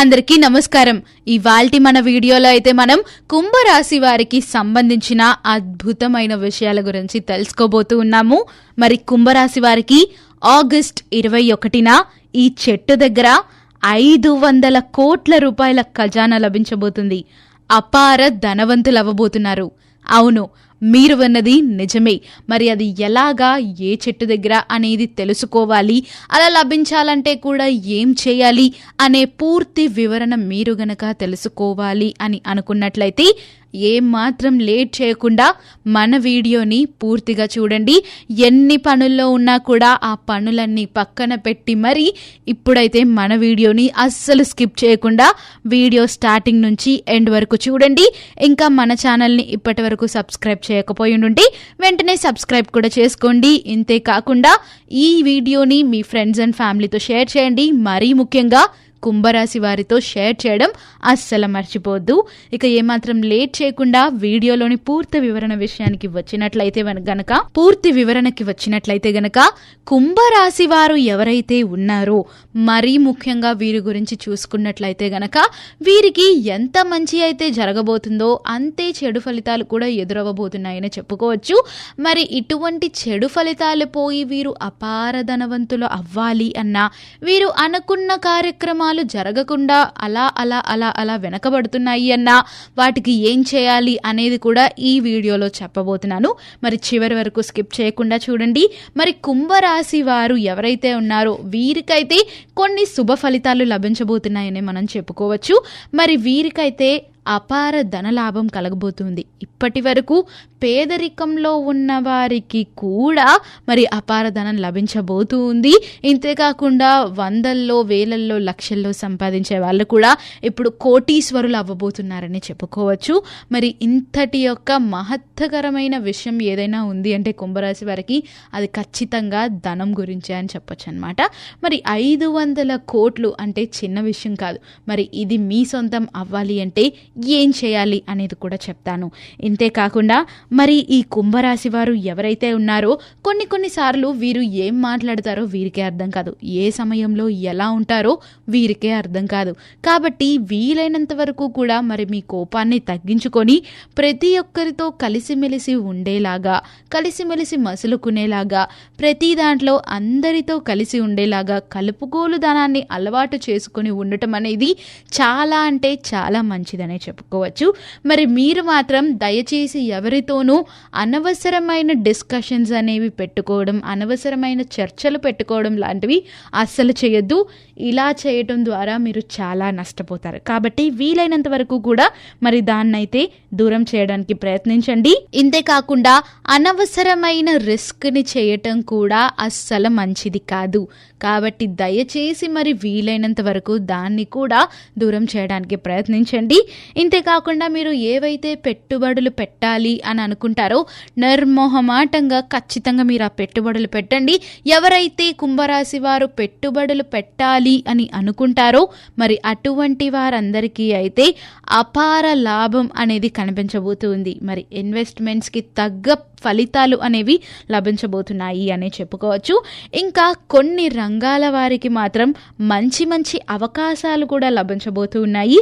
అందరికీ నమస్కారం. ఇవాల్టి మన వీడియోలో అయితే మనం కుంభరాశి వారికి సంబంధించిన అద్భుతమైన విషయాల గురించి తెలుసుకోబోతూ ఉన్నాము. మరి కుంభరాశి వారికి ఆగస్ట్ ఇరవై ఒకటిన ఈ చెట్టు దగ్గర ఐదు వందల కోట్ల రూపాయల ఖజానా లభించబోతుంది. అపార ధనవంతులు అవ్వబోతున్నారు అవును మీరు విన్నది నిజమే. మరి అది ఎలాగా ఏ చెట్టు దగ్గర అనేది తెలుసుకోవాలి అలా లభించాలంటే కూడా ఏం చేయాలి అనే పూర్తి వివరణ మీరు గనక తెలుసుకోవాలి అని అనుకున్నట్లయితే ఏమాత్రం మాత్రం లేట్ చేయకుండా మన వీడియోని పూర్తిగా చూడండి. ఎన్ని పనుల్లో ఉన్నా కూడా ఆ పనులన్నీ పక్కన పెట్టి మరి ఇప్పుడైతే మన వీడియోని అస్సలు స్కిప్ చేయకుండా వీడియో స్టార్టింగ్ నుంచి ఎండ్ వరకు చూడండి. ఇంకా మన ఛానల్ని ఇప్పటి వరకు సబ్స్క్రైబ్ చేయకపోయి ఉండి వెంటనే సబ్స్క్రైబ్ కూడా చేసుకోండి. ఇంతే కాకుండా ఈ వీడియోని మీ ఫ్రెండ్స్ అండ్ ఫ్యామిలీతో షేర్ చేయండి. మరీ ముఖ్యంగా కుంభరాశి వారితో షేర్ చేయడం అస్సలు మర్చిపోవద్దు ఇక ఏమాత్రం లేట్ చేయకుండా వీడియోలోని పూర్తి వివరణ విషయానికి వచ్చినట్లయితే గనక పూర్తి వివరణకి వచ్చినట్లయితే గనక కుంభరాశి వారు ఎవరైతే ఉన్నారో మరీ ముఖ్యంగా వీరి గురించి చూసుకున్నట్లయితే గనక వీరికి ఎంత మంచి అయితే జరగబోతుందో అంతే చెడు ఫలితాలు కూడా ఎదురవ్వబోతున్నాయని చెప్పుకోవచ్చు. మరి ఇటువంటి చెడు ఫలితాలు పోయి వీరు అపార ధనవంతులు అవ్వాలి అన్నా వీరు అనుకున్న కార్యక్రమాలు జరగకుండా అలా అలా అలా అలా వెనకబడుతున్నాయి అన్నా వాటికి ఏం చేయాలి అనేది కూడా ఈ వీడియోలో చెప్పబోతున్నాను. మరి చివరి వరకు స్కిప్ చేయకుండా చూడండి. మరి కుంభరాశి వారు ఎవరైతే ఉన్నారో వీరికైతే కొన్ని శుభ ఫలితాలు లభించబోతున్నాయని మనం చెప్పుకోవచ్చు. మరి వీరికైతే అపార ధనలాభం కలగబోతుంది. ఇప్పటి వరకు పేదరికంలో ఉన్న వారికి కూడా మరి అపార ధనం లభించబోతూ ఉంది. ఇంతేకాకుండా వందల్లో వేలల్లో లక్షల్లో సంపాదించే వాళ్ళు కూడా ఇప్పుడు కోటీశ్వరులు అవ్వబోతున్నారని చెప్పుకోవచ్చు. మరి ఇంతటి యొక్క మహత్తకరమైన విషయం ఏదైనా ఉంది అంటే కుంభరాశి వారికి అది ఖచ్చితంగా ధనం గురించే అని చెప్పొచ్చు అనమాట మరి ఐదు వందల కోట్లు అంటే చిన్న విషయం కాదు. మరి ఇది మీ సొంతం అవ్వాలి అంటే ఏం చేయాలి అనేది కూడా చెప్తాను. ఇంతే కాకుండా మరి ఈ కుంభరాశి వారు ఎవరైతే ఉన్నారో కొన్ని కొన్నిసార్లు వీరు ఏం మాట్లాడతారో వీరికే అర్థం కాదు. ఏ సమయంలో ఎలా ఉంటారో వీరికే అర్థం కాదు. కాబట్టి వీలైనంత వరకు కూడా మరి మీ కోపాన్ని తగ్గించుకొని ప్రతి ఒక్కరితో కలిసిమెలిసి ఉండేలాగా కలిసిమెలిసి మసులుకునేలాగా ప్రతి దాంట్లో అందరితో కలిసి ఉండేలాగా కలుపుకోలు దానాన్ని అలవాటు చేసుకుని ఉండటం అనేది చాలా అంటే చాలా మంచిదనే చెప్పుకోవచ్చు. మరి మీరు మాత్రం దయచేసి ఎవరితోనూ అనవసరమైన డిస్కషన్స్ అనేవి పెట్టుకోవడం అనవసరమైన చర్చలు పెట్టుకోవడం లాంటివి అస్సలు చేయొద్దు. ఇలా చేయటం ద్వారా మీరు చాలా నష్టపోతారు. కాబట్టి వీలైనంత వరకు కూడా మరి దాన్నైతే దూరం చేయడానికి ప్రయత్నించండి. ఇంతే కాకుండా అనవసరమైన రిస్క్ని చేయటం కూడా అస్సలు మంచిది కాదు. కాబట్టి దయచేసి మరి వీలైనంత వరకు దాన్ని కూడా దూరం చేయడానికి ప్రయత్నించండి. ఇంతేకాకుండా మీరు ఏవైతే పెట్టుబడులు పెట్టాలి అని అనుకుంటారో నిర్మోహమాటంగా ఖచ్చితంగా మీరు ఆ పెట్టుబడులు పెట్టండి. ఎవరైతే కుంభరాశి వారు పెట్టుబడులు పెట్టాలి అని అనుకుంటారో మరి అటువంటి వారందరికీ అయితే అపార లాభం అనేది కనిపించబోతుంది. మరి ఇన్వెస్ట్మెంట్స్కి తగ్గ ఫలితాలు అనేవి లభించబోతున్నాయి అనే చెప్పుకోవచ్చు. ఇంకా కొన్ని రంగాల వారికి మాత్రం మంచి మంచి అవకాశాలు కూడా లభించబోతున్నాయి.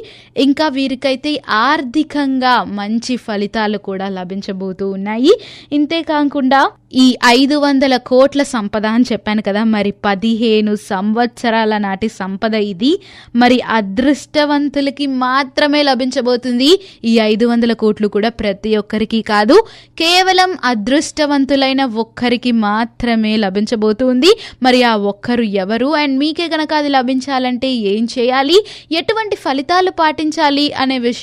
ఇంకా వీరికైతే ఆర్థికంగా మంచి ఫలితాలు కూడా లభించబోతూ ఉన్నాయి. ఇంతే కాకుండా ఈ ఐదు వందల కోట్ల సంపద అని చెప్పాను కదా మరి పదిహేను సంవత్సరాల నాటి సంపద ఇది. మరి అదృష్టవంతులకి మాత్రమే లభించబోతుంది ఈ ఐదు వందల కోట్లు కూడా ప్రతి ఒక్కరికి కాదు. కేవలం అదృష్టవంతులైన ఒక్కరికి మాత్రమే లభించబోతుంది. మరి ఆ ఒక్కరు ఎవరు? అండ్ మీకే కనుక అది లభించాలంటే ఏం చేయాలి? ఎటువంటి ఫలితాలు పాటించాలి అనే విషయం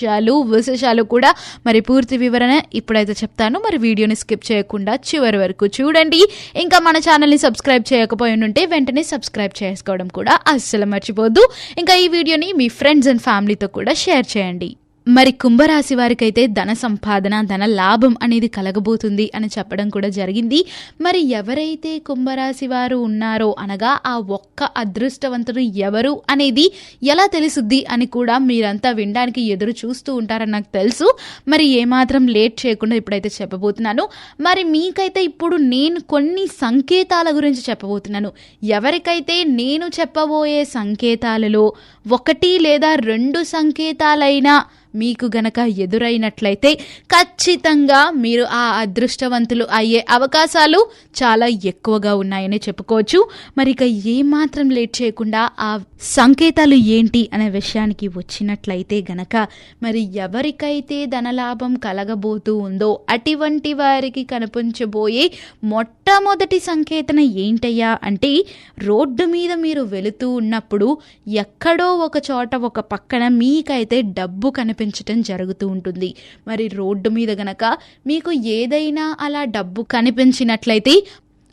విశేషాలు కూడా మరి పూర్తి వివరణ ఇప్పుడైతే చెప్తాను. మరి వీడియోని స్కిప్ చేయకుండా చివరి వరకు చూడండి. ఇంకా మన ఛానల్ని సబ్స్క్రైబ్ చేయకపోయి ఉంటే వెంటనే సబ్స్క్రైబ్ చేసుకోవడం కూడా అస్సలు మర్చిపోద్దు. ఇంకా ఈ వీడియోని మీ ఫ్రెండ్స్ అండ్ ఫ్యామిలీతో కూడా షేర్ చేయండి. మరి కుంభరాశి వారికైతే ధన సంపాదన ధన లాభం అనేది కలగబోతుంది అని చెప్పడం కూడా జరిగింది. మరి ఎవరైతే కుంభరాశి వారు ఉన్నారో అనగా ఆ ఒక్క అదృష్టవంతుడు ఎవరు అనేది ఎలా తెలుసుద్ది అని కూడా మీరంతా వినడానికి ఎదురు చూస్తూ ఉంటారని నాకు తెలుసు. మరి ఏమాత్రం లేట్ చేయకుండా ఇప్పుడైతే చెప్పబోతున్నాను. మరి మీకైతే ఇప్పుడు నేను కొన్ని సంకేతాల గురించి చెప్పబోతున్నాను. ఎవరికైతే నేను చెప్పబోయే సంకేతాలలో ఒకటి లేదా రెండు సంకేతాలైనా మీకు గనక ఎదురైనట్లయితే ఖచ్చితంగా మీరు ఆ అదృష్టవంతులు అయ్యే అవకాశాలు చాలా ఎక్కువగా ఉన్నాయని చెప్పుకోవచ్చు. మరి ఇక ఏమాత్రం లేట్ చేయకుండా ఆ సంకేతాలు ఏంటి అనే విషయానికి వచ్చినట్లయితే గనక మరి ఎవరికైతే ధనలాభం కలగబోతూ ఉందో అటువంటి వారికి కనిపించబోయే మొట్టమొదటి సంకేతన ఏంటయ్యా అంటే రోడ్డు మీద మీరు వెళుతూ ఉన్నప్పుడు ఎక్కడో ఒక చోట ఒక పక్కన మీకైతే డబ్బు కనిపించటం జరుగుతూ ఉంటుంది. మరి రోడ్డు మీద గనక మీకు ఏదైనా అలా డబ్బు కనిపించినట్లయితే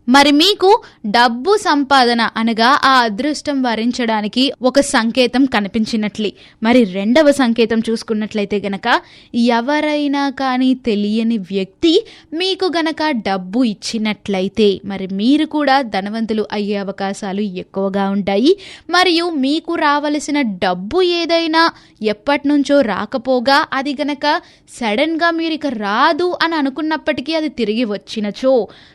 మరి మీకు డబ్బు సంపాదన అనగా ఆ అదృష్టం వరించడానికి ఒక సంకేతం కనిపించినట్లే. మరి రెండవ సంకేతం చూసుకున్నట్లయితే గనక ఎవరైనా కానీ తెలియని వ్యక్తి మీకు గనక డబ్బు ఇచ్చినట్లయితే మరి మీరు కూడా ధనవంతులు అయ్యే అవకాశాలు ఎక్కువగా ఉంటాయి. మరియు మీకు రావలసిన డబ్బు ఏదైనా ఎప్పటి నుంచో రాకపోగా అది గనక సడన్గా మీరు ఇక రాదు అని అనుకున్నప్పటికీ అది తిరిగి వచ్చినచో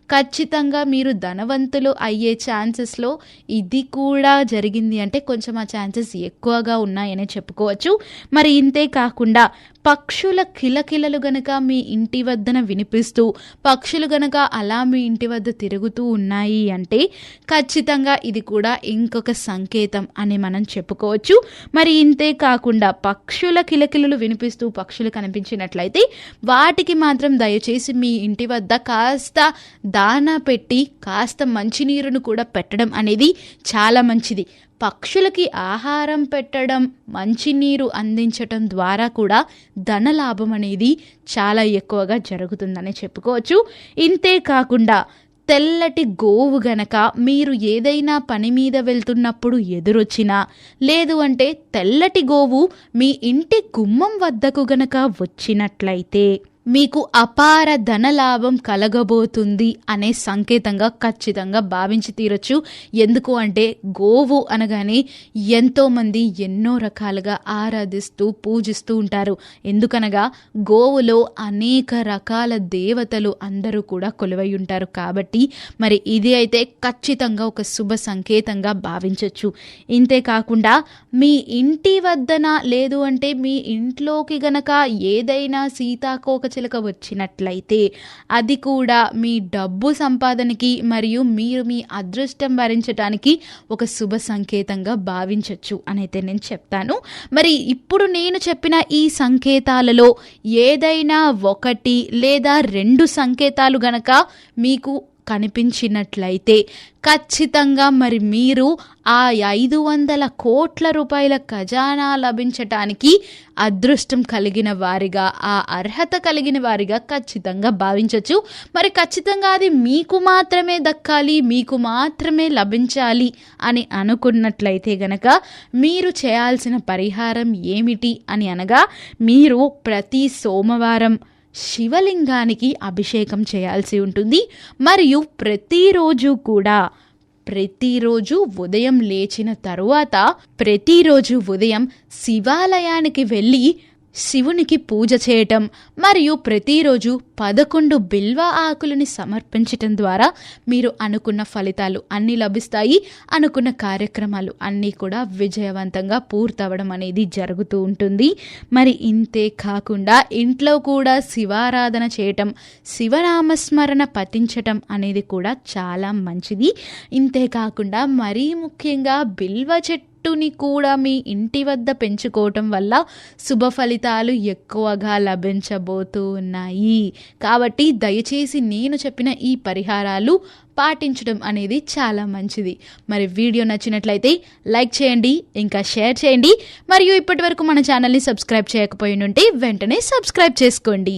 ఖచ్చితంగా మీరు ధనవంతులు అయ్యే ఛాన్సెస్లో ఇది కూడా జరిగింది అంటే కొంచెం ఆ ఛాన్సెస్ ఎక్కువగా ఉన్నాయని చెప్పుకోవచ్చు. మరి ఇంతే కాకుండా పక్షుల కిలకిలలు గనక మీ ఇంటి వద్దన వినిపిస్తూ పక్షులు గనక అలా మీ ఇంటి వద్ద తిరుగుతూ ఉన్నాయి అంటే ఖచ్చితంగా ఇది కూడా ఇంకొక సంకేతం అని మనం చెప్పుకోవచ్చు. మరి ఇంతే కాకుండా పక్షుల కిలకిలలు వినిపిస్తూ పక్షులు కనిపించినట్లయితే వాటికి మాత్రం దయచేసి మీ ఇంటి వద్ద కాస్త దానా పెట్టి కాస్త మంచినీరును కూడా పెట్టడం అనేది చాలా మంచిది. పక్షులకి ఆహారం పెట్టడం మంచినీరు అందించటం ద్వారా కూడా ధన లాభం అనేది చాలా ఎక్కువగా జరుగుతుందని చెప్పుకోవచ్చు. ఇంతే కాకుండా తెల్లటి గోవు గనక మీరు ఏదైనా పని మీద వెళ్తున్నప్పుడు ఎదురొచ్చినా లేదు అంటే తెల్లటి గోవు మీ ఇంటి గుమ్మం వద్దకు గనక వచ్చినట్లయితే మీకు అపార ధనలాభం కలగబోతుంది అనే సంకేతంగా ఖచ్చితంగా భావించి తీరొచ్చు. ఎందుకు అంటే గోవు అనగానే ఎంతోమంది ఎన్నో రకాలుగా ఆరాధిస్తూ పూజిస్తూ ఉంటారు. ఎందుకనగా గోవులో అనేక రకాల దేవతలు అందరూ కూడా కొలువై ఉంటారు కాబట్టి మరి ఇది అయితే ఖచ్చితంగా ఒక శుభ సంకేతంగా భావించవచ్చు ఇంతే కాకుండా మీ ఇంటి వద్దన లేదు అంటే మీ ఇంట్లోకి గనక ఏదైనా సీతాకోక చిలక వచ్చినట్లయితే అది కూడా మీ డబ్బు సంపాదనకి మరియు మీరు మీ అదృష్టం భరించడానికి ఒక శుభ సంకేతంగా భావించవచ్చు అనైతే నేను చెప్తాను. మరి ఇప్పుడు నేను చెప్పిన ఈ సంకేతాలలో ఏదైనా ఒకటి లేదా రెండు సంకేతాలు గనక మీకు కనిపించినట్లయితే ఖచ్చితంగా మరి మీరు ఆ ఐదు వందల కోట్ల రూపాయల ఖజానా లభించటానికి అదృష్టం కలిగిన వారిగా ఆ అర్హత కలిగిన వారిగా ఖచ్చితంగా భావించవచ్చు మరి ఖచ్చితంగా అది మీకు మాత్రమే దక్కాలి మీకు మాత్రమే లభించాలి అని అనుకున్నట్లయితే గనక మీరు చేయాల్సిన పరిహారం ఏమిటి అని అనగా మీరు ప్రతి సోమవారం శివలింగానికి అభిషేకం చేయాల్సి ఉంటుంది. మరియు ప్రతిరోజు కూడా ప్రతిరోజు ఉదయం లేచిన తరువాత ప్రతిరోజు ఉదయం శివాలయానికి వెళ్ళి శివునికి పూజ చేయటం మరియు ప్రతిరోజు పదకొండు బిల్వ ఆకులని సమర్పించటం ద్వారా మీరు అనుకున్న ఫలితాలు అన్నీ లభిస్తాయి. అనుకున్న కార్యక్రమాలు అన్నీ కూడా విజయవంతంగా పూర్తవడం అనేది జరుగుతూ ఉంటుంది. మరి ఇంతే కాకుండా ఇంట్లో కూడా శివారాధన చేయటం శివనామస్మరణ పఠించటం అనేది కూడా చాలా మంచిది. ఇంతే కాకుండా మరీ ముఖ్యంగా బిల్వ చెట్టు చెట్టుని కూడా మీ ఇంటి వద్ద పెంచుకోవటం వల్ల శుభ ఫలితాలు ఎక్కువగా లభించబోతూ ఉన్నాయి కాబట్టి దయచేసి నేను చెప్పిన ఈ పరిహారాలు పాటించడం అనేది చాలా మంచిది. మరి వీడియో నచ్చినట్లయితే లైక్ చేయండి ఇంకా షేర్ చేయండి. మరియు ఇప్పటి వరకు మన ఛానల్ని సబ్స్క్రైబ్ చేయకపోయి ఉంటే వెంటనే సబ్స్క్రైబ్ చేసుకోండి.